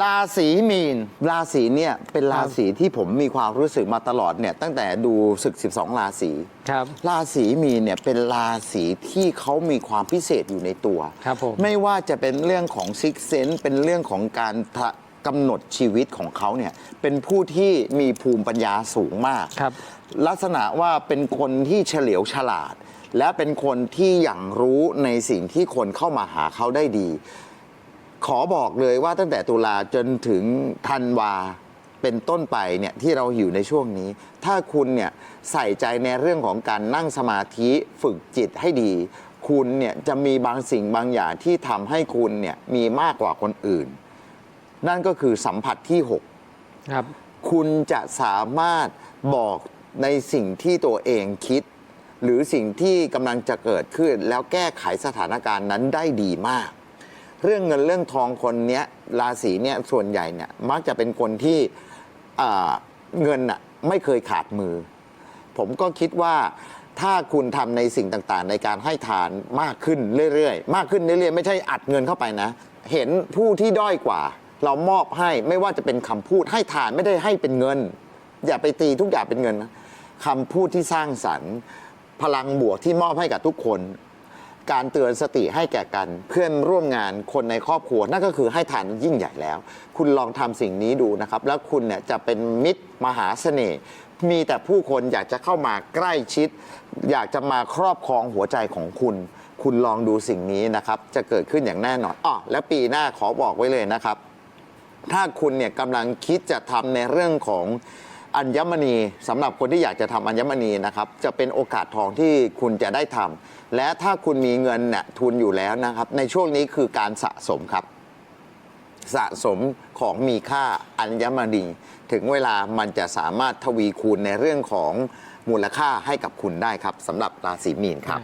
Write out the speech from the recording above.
ราศีมีน ราศีเนี่ยเป็นราศีที่ผมมีความรู้สึกมาตลอดเนี่ยตั้งแต่ดูศึก 12 ราศีครับราศีมีนเนี่ยเป็นราศีที่เขามีความพิเศษอยู่ในตัวครับผมไม่ว่าจะเป็นเรื่องของซิกเซนเป็นเรื่องของการทะกำหนดชีวิตของเขาเนี่ยเป็นผู้ที่มีภูมิปัญญาสูงมากครับ ลักษณะว่าเป็นคนที่เฉลียวฉลาด และเป็นคนที่อย่างรู้ในสิ่งที่คนเข้ามาหาเขาได้ดี ขอบอกเลยว่าตั้งแต่ตุลาจนถึงธันวาเป็นต้นไปเนี่ยที่เราอยู่ในช่วงนี้ ถ้าคุณเนี่ยใส่ใจในเรื่องของการนั่งสมาธิฝึกจิตให้ดี คุณเนี่ยจะมีบางสิ่งบางอย่างที่ทำให้คุณเนี่ยมีมากกว่าคนอื่น นั่นก็คือสัมผัสที่ 6 ครับ คุณจะสามารถบอกในสิ่งที่ตัวเองคิด หรือสิ่งที่กำลังจะเกิดขึ้น แล้วแก้ไขสถานการณ์นั้นได้ดีมาก เรื่องเงินเรื่องทองคนเนี้ยราศีเนี่ยส่วนใหญ่เนี่ยมักจะเป็นคนที่อ่าเงินน่ะไม่เคยขาดมือ ผมก็คิดว่าถ้าคุณทำในสิ่งต่างๆ ในการให้ทานมากขึ้นเรื่อยๆ มากขึ้นเรื่อยๆ ไม่ใช่อัดเงินเข้าไปนะ เห็นผู้ที่ด้อยกว่า เรามอบให้ไม่ว่าจะเป็นคำพูดให้ทานไม่ได้ให้เป็นเงิน อย่าไปตีทุกอย่างเป็นเงินนะคำพูดที่สร้างสรรค์ พลังบวกที่มอบให้กับทุกคน การเตือนสติให้แก่กัน เพื่อนร่วมงานคนในครอบครัว นั่นก็คือให้ทานยิ่งใหญ่แล้ว คุณลองทำสิ่งนี้ดูนะครับ แล้วคุณเนี่ยจะเป็นมิตรมหาเสน่ห์มีแต่ผู้คนอยากจะเข้ามาใกล้ชิด อยากจะมาครอบครองหัวใจของคุณ คุณลองดูสิ่งนี้นะครับ จะเกิดขึ้นอย่างแน่นอนอ๋อและปีหน้าขอบอกไว้เลยนะครับ ถ้าคุณเนี่ยกำลังคิดจะทำในเรื่องของ อัญมณีสำหรับคนที่อยากจะทำอัญมณีนะครับ จะเป็นโอกาสทองที่คุณจะได้ทำและถ้าคุณมีเงินเนี่ยทุนอยู่แล้วนะครับ ในช่วงนี้คือการสะสมครับ สะสมของมีค่าอัญมณีถึงเวลามันจะสามารถทวีคูณในเรื่องของมูลค่าให้กับคุณได้ครับสำหรับราศีมีนครับ